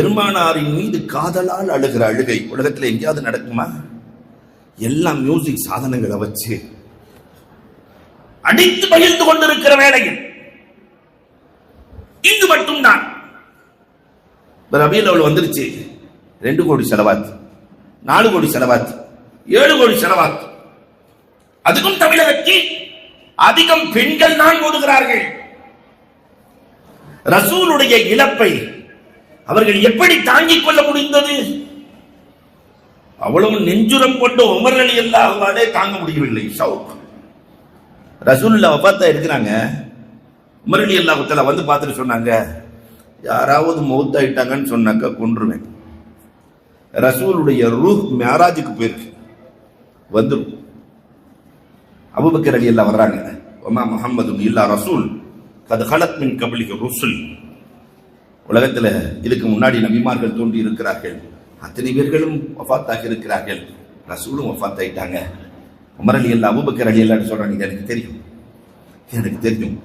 பெருமானாரின் மீது காதலால் அழுகிற அழுகை உலகத்துல எங்கேயாவது நடக்குமா? எல்லாம் மியூசிக் சாதனங்களை வச்சு அடித்து பகிர்ந்து கொண்டிருக்கிற வேளையில் இங்கு மட்டும்தான். ரபியல் அவள் வந்துருச்சு. ரெண்டு கோடி செலவாத்து நாலு கோடி செலவாத்து ஏழு கோடி செலவாத்து. அதுக்கும் தமிழகத்தில் அதிகம் பெண்கள் தான் ஓடுகிறார்கள். ரசூலுடைய இழப்பை அவர்கள் எப்படி தாங்கிக் கொள்ள முடிந்தது? அவ்வளவு நெஞ்சுரம் கொண்ட உமர் அலி அல்லாஹ்வாலே தாங்க முடியவில்லை. ஷவுக். ரசூல்லா பார்த்தா இருக்கிறாங்க. உமர் அலி அல்லாஹ் வந்து பார்த்துட்டு சொன்னாங்க யாராவது மௌத்தாயிட்டாங்கன்னு சொன்னாக்கா கொன்றுவேன். ரசூலுடைய ரூஹ் மேராஜுக்கு போயிருக்கு. வந்துடும் அபுபக்கர் அலி எல்லாம் வர்றாங்க. ஒமா முஹம்மது இல்லா ரசூல் கது ஹலத் மின் கபலிக ருசுல். உலகத்தில் இதுக்கு முன்னாடி நபிமார்கள் தோன்றி இருக்கிறார்கள் அத்தனை பேர்களும் வஃபாத்தாக இருக்கிறார்கள். ரசூலும் வஃபாத் ஆகிட்டாங்க உமர் அலி அல்லா அபுபக்கர் அலி அல்லான்னு சொல்கிறாங்க இது எனக்கு தெரியும். எனக்கு தெரியும்.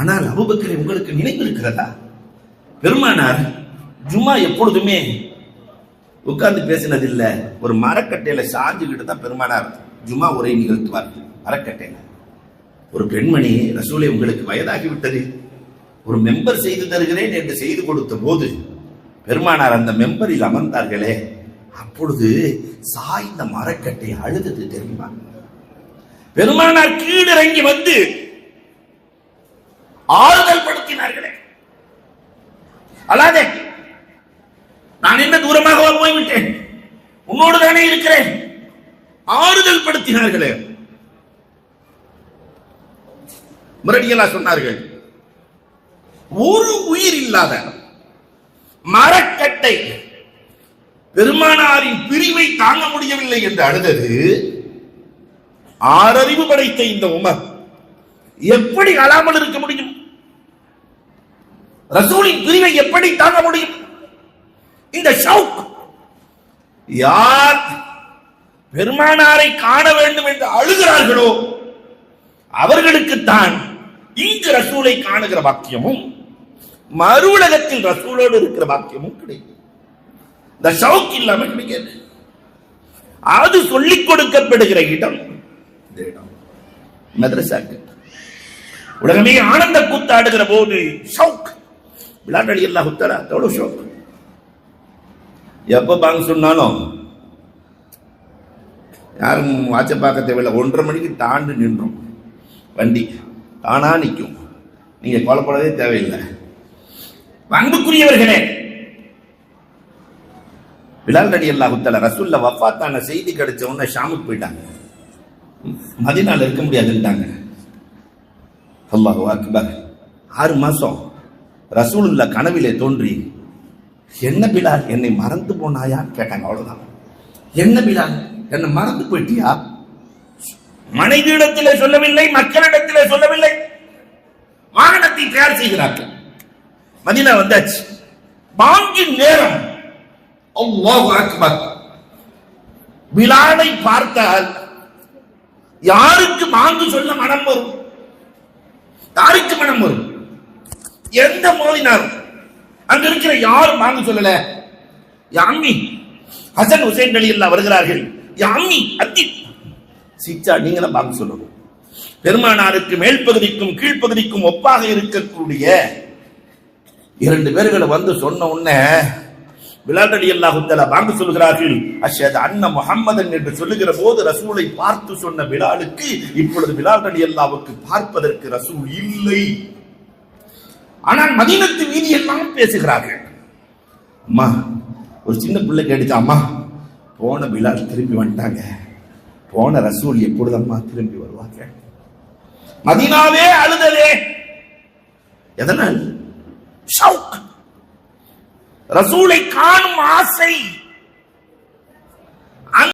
ஆனால் அபுபக்கரை உங்களுக்கு நினைவு இருக்கிறதா பெருமானார் ஜும்மா எப்பொழுதுமே உட்கார்ந்து பேசினதில்லை. ஒரு மரக்கட்டையில் சாஞ்சுக்கிட்டு தான் பெருமானார் ஜும்மா உரை நிகழ்த்துவார். மரக்கட்டையில். ஒரு பெண்மணி ரசூலை உங்களுக்கு வயதாகி விட்டது ஒரு மெம்பர் செய்து தருகிறேன் என்று செய்து கொடுத்த போது பெருமானார் அந்த மெம்பரில் அமர்ந்தார்களே. அப்பொழுது சாய்ந்த மரக்கட்டை அழுதது தெரியுமா? பெருமானார் கீழிறங்கி வந்து ஆறுதல் படுத்தினார்களே. அல்லாதே நான் என்ன தூரமாக போய்விட்டேன். உன்னோடு தானே இருக்கிறேன். ஆறுதல் படுத்தினார்களே. முரடிகளா சொன்னார்கள் ஒரு உயிர் இல்லாத மரக்கட்டை பெருமானாரின் பிரிவை தாங்க முடியவில்லை என்று அழுதது. ஆறறிவு படைத்த இந்த உமர் எப்படி அழாமல் இருக்க முடியும்? ரசூலின் பிரிவை எப்படி தாங்க முடியும்? இந்த ஷவுக் யார் பெருமானாரை காண வேண்டும் என்று அழுகிறார்களோ அவர்களுக்குத்தான் இங்கு ரசூலை காணுகிற வாக்கியமும் மறு உலகத்தில் ரசூலோடு இருக்கிற வாக்கியமும் கிடைக்கும் இந்த ஷவுக் இல்லாம கிடைக்காது அது சொல்லிக் கொடுக்கப்படுகிற இடம் இந்த இடம். மதரசாக்கு. உலகமே ஆனந்த கூத்தாடுகிற போது ஷவுக். விளையாட்டு எல்லாம் உத்தரா எவ்வளவு ஷவுக். எப்ப பாங்க சொன்னாலும் யாரும் வாட்ச பார்க்க தேவையில்லை ஒன்றரை மணிக்கு தாண்டு நின்றோம். வண்டி தானா நிற்கும் நீங்க கொலைப்படவே தேவையில்லை. அன்புக்குரியவர்களே. பிலால் நடி அல்லாஹுத்தல ரசூல்ல வஃபாத்தான செய்தி கிடைச்ச உடனே ஷாமுக்கு போயிட்டாங்க. மதினால இருக்க முடியாதுன்ட்டாங்க. அல்லாஹு அக்பர். ஆறு மாசம் ரசூலுல்ல கனவிலே தோன்றி என்ன பிலால் என்னை மறந்து போனாயான்னு கேட்டாங்க அவ்வளவுதான். என்ன பிலால் என்னை மறந்து போயிட்டியா? மனைவியிடத்திலே சொல்லவில்லை மக்களிடத்திலே சொல்லவில்லை. வாகனத்தை தயார் செய்கிறார்கள். மதினா வந்தாச்சு. பாங்கின் நேரம். அல்லாஹ் அக்பர். பிலாலை பார்த்தால் யாருக்கு மாங்கு சொல்ல மனம் வரும்? யாருக்கு மனம் வரும்? எந்த மோதினாரும் அங்க இருக்கிற யாரும் மாங்கு சொல்லல? யாமி ஹசன் ஹுசைன் அலி அல்லா வருகிறார்கள். யாமி அத்தி. சிச்சா நீங்க தான் வாங்க சொல்லணும். பெருமானாருக்கு மேல் பகுதிக்கும் கீழ்ப்பகுதிக்கும் ஒப்பாக இருக்கக்கூடிய இரண்டு பேர்களை வந்து சொன்ன உடனே விளாடடி அல்லாஹுத்தலா வாங்க சொல்கிறார்கள் அஷத் அண்ண முகம்மதன் என்று சொல்லுகிற போது ரசூலை பார்த்து சொன்ன பிலாலுக்கு இப்பொழுது விளாடடி அல்லாவுக்கு பார்ப்பதற்கு ரசூல் இல்லை. ஆனால் மதீனத்து வீதி எல்லாம் பேசுகிறார்கள். அம்மா ஒரு சின்ன பிள்ளை கேட்டுச்சு அம்மா போன பிலால் திரும்பி வந்துட்டாங்க. போன ரசூல் எப்பொழுதம்மா திரும்பி வருவாங்க மதினாவே அழுதலே. எதனால்? ஷவுக். ரசூலை காணும் ஆசை